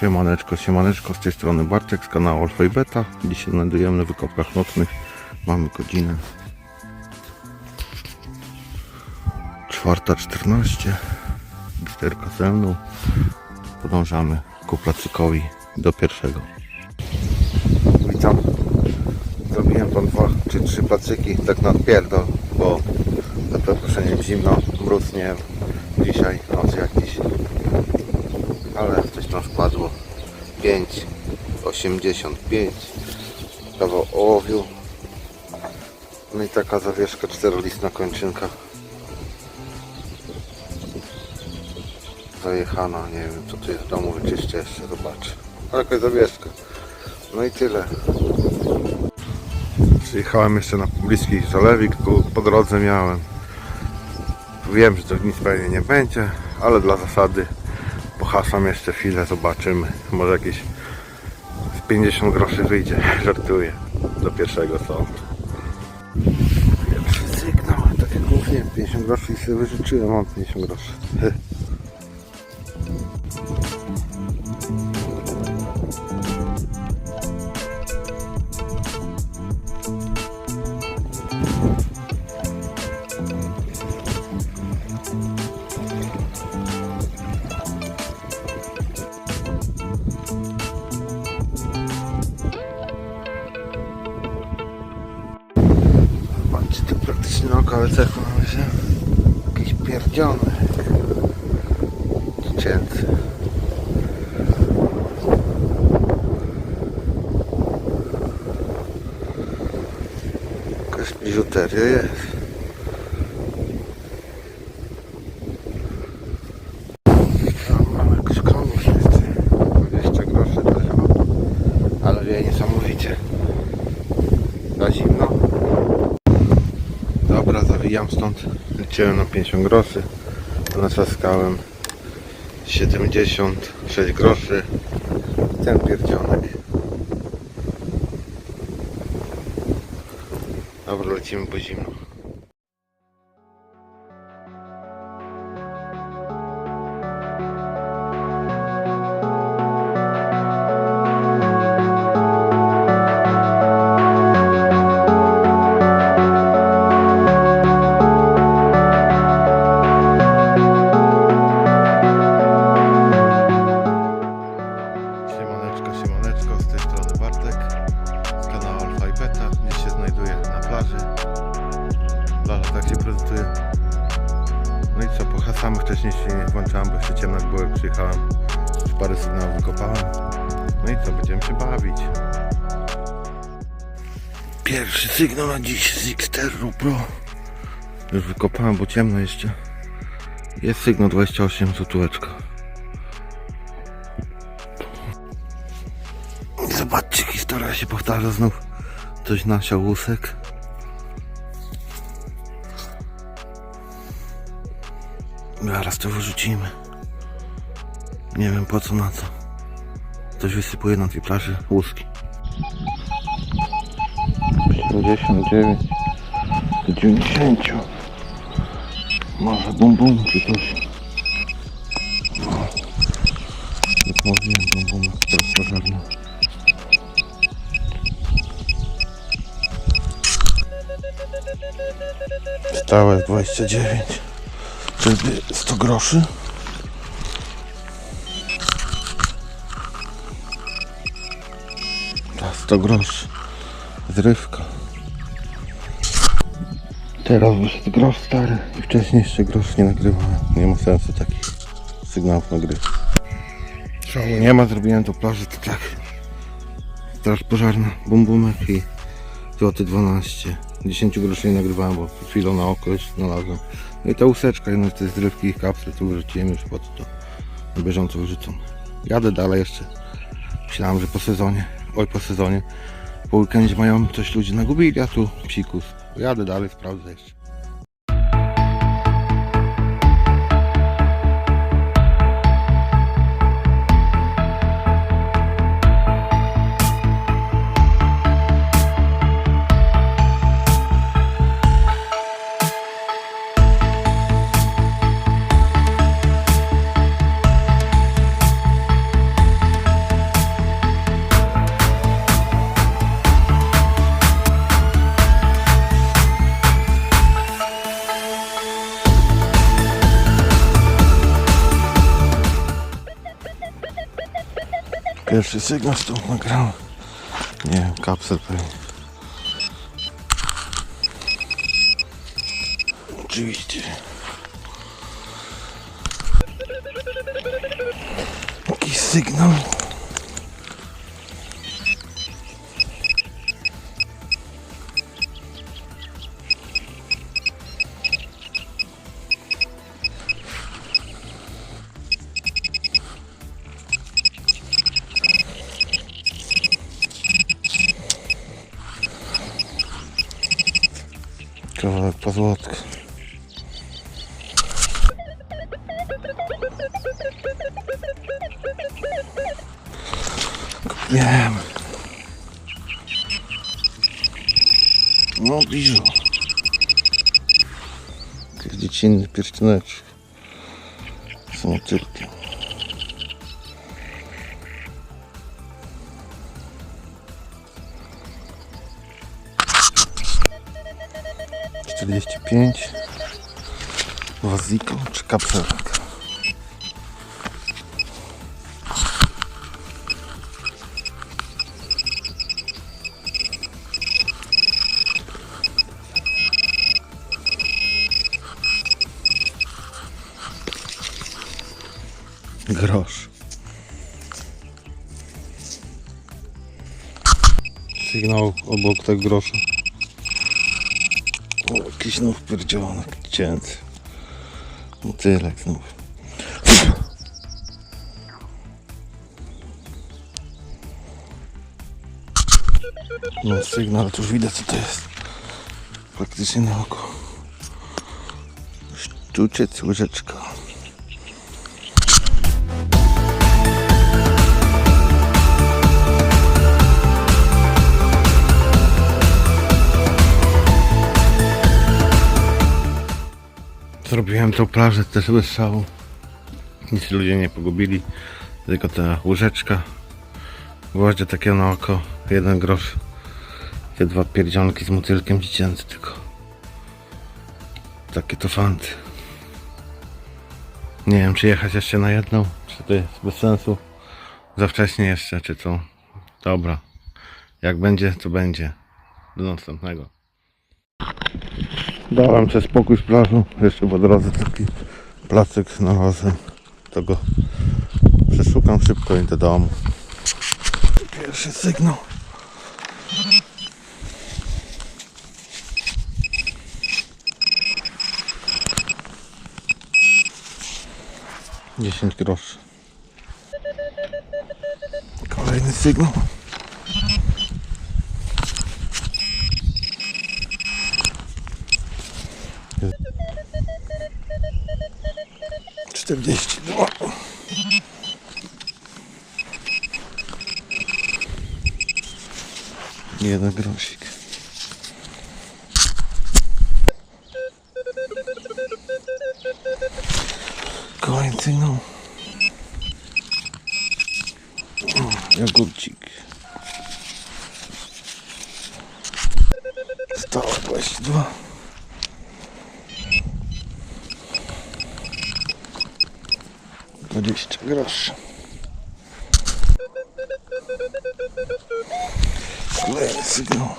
Siemaneczko, siemaneczko, z tej strony Bartek z kanału Alfa i Beta. Dzisiaj znajdujemy na wykopkach nocnych. Mamy godzinę 4.14. Gisterka ze mną. Podążamy ku placykowi do pierwszego. Witam. Zrobiłem tam dwa czy trzy placyki, tak na pierdol, bo za przeproszeniem zimno, mróz nie dzisiaj, noc ale coś tam wpadło 5,85 kawał ołowiu. No i taka zawieszka czterolistna kończynka. Zajechana, nie wiem co tu jest w domu wyczyszczę jeszcze, zobaczę. Ale jakaś zawieszka. No i tyle. Przyjechałem jeszcze na bliski zalewik tu po drodze miałem. Wiem, że to nic pewnie nie będzie ale dla zasady Pohasam jeszcze chwilę, zobaczymy. Może jakieś z 50 groszy wyjdzie. Żartuję. Do pierwszego sądu. Pierwszy sygnał, tak jak mówiłem, 50 groszy i sobie wyżyczyłem, mam 50 groszy. na oko lecę, mamy się jakiś pierdziony. Dziecięcy. Jakaś biżuteria jest. Tam mamy jakąś krągłość jeszcze. 20 groszy to chyba. Ale wie niesamowicie. Za zimno. Zawijam stąd. Leciałem na 50 groszy. Nasaskałem 76 groszy. Ten pierdzionek. Dobra, lecimy po zimno. Przyjechałem. Parę sygnałów wykopałem. No i co, będziemy się bawić. Pierwszy sygnał na dziś z Xterru Pro. Już wykopałem, bo ciemno jeszcze. Jest sygnał 28 złotóweczka. Zobaczcie, historia się powtarza znów. Coś nasiał łusek. Zaraz to wyrzucimy. Nie wiem po co, na co. Ktoś wysypuje na tej plaży łuski. 79 do 90 Może bum bum czy coś. No. Jak mówiłem, bum bum teraz pożarny. Stałe 29 Czyli 100 groszy 100 groszy Zrywka. Teraz wyszedł grosz stary. I wcześniej jeszcze grosz nie nagrywałem. Nie ma sensu takich sygnałów nagrywać. Nie ma, zrobiłem to plaży to tak. Straż pożarna, bum bumek i złoty 12 10 groszy nie nagrywałem, bo przed chwilą na oko już znalazłem. No i ta łuseczka, jedno z tych zrywki i kapsy, tu wyrzuciłem już po to, na bieżąco wyrzucam. Jadę dalej jeszcze. Myślałem, że po sezonie, oj po sezonie, po weekendzie mają coś ludzie nagubili, a tu psikus. Jadę dalej, sprawdzę jeszcze. Pierwszy sygnał stąd nagrałem. Nie wiem, kapsel pewnie. Oczywiście. Jakiś sygnał. золотка. Купляем. Ну, бежу. Кирдичинный перстеночек. Смотрите. 245 Waziko czy kapselek grosz. Sygnał obok tego grosza. Jakiś znów pierdzionek cięty. Motylek znów. No sygnał, to już widać co to jest. Praktycznie na oko. Sztuciec, łyżeczka. Zrobiłem tą plażę też bez szału. Nic ludzie nie pogubili. Tylko ta łyżeczka. Gwoździe takie na oko. Jeden grosz. Te dwa pierdzionki z motylkiem dziecięcy tylko. Takie to fanty. Nie wiem czy jechać jeszcze na jedną. Czy to jest bez sensu. Za wcześnie jeszcze czy co. Dobra. Jak będzie to będzie. Do następnego. Dałem sobie spokój z plażą. Jeszcze po drodze taki placek znalazłem. To go przeszukam szybko i do domu. Pierwszy sygnał. Dziesięć groszy. Kolejny sygnał. 42. Jeden grosik. Kolejny sygnał. Jagódcik. 122. 20 groszy. Let's go.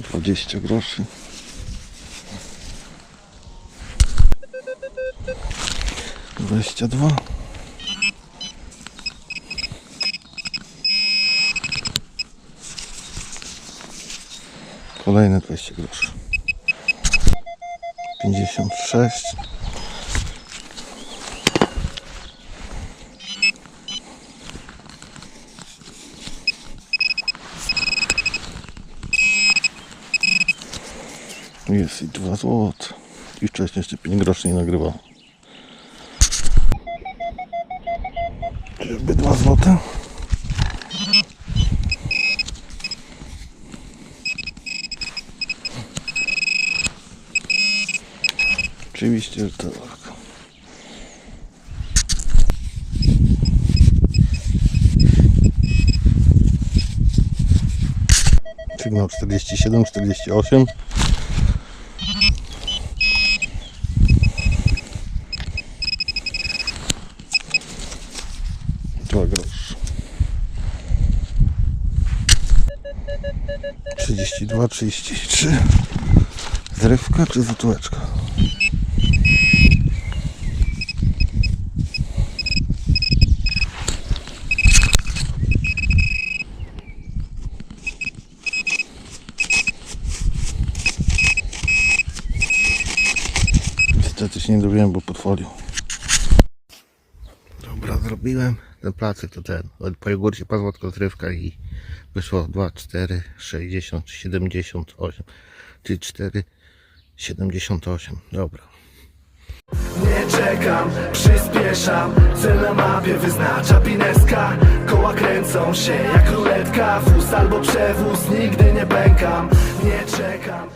Dwadzieścia groszy. Dwadzieścia dwa. Kolejne dwadzieścia groszy. 56. Jest i 2 złote. I wcześniej jeszcze 5 groszy nie nagrywał. Czyżby 2 złote? Oczywiście, że tak. Sygnał 47, 48. za grosz. 32, 33. Zrywka czy złotóweczka? Niestety się nie dowiedziałem, bo pod folią. Dobra, zrobiłem ten placek to ten. Od- Po jogurcie padła tylko zrywka i wyszło 2, 4, 60, 78, czyli 4, 78. Dobra. Nie czekam, przyspieszam Cel na mapie wyznacza pineska Koła kręcą się jak ruletka Wóz albo przewóz, nigdy nie pękam Nie czekam.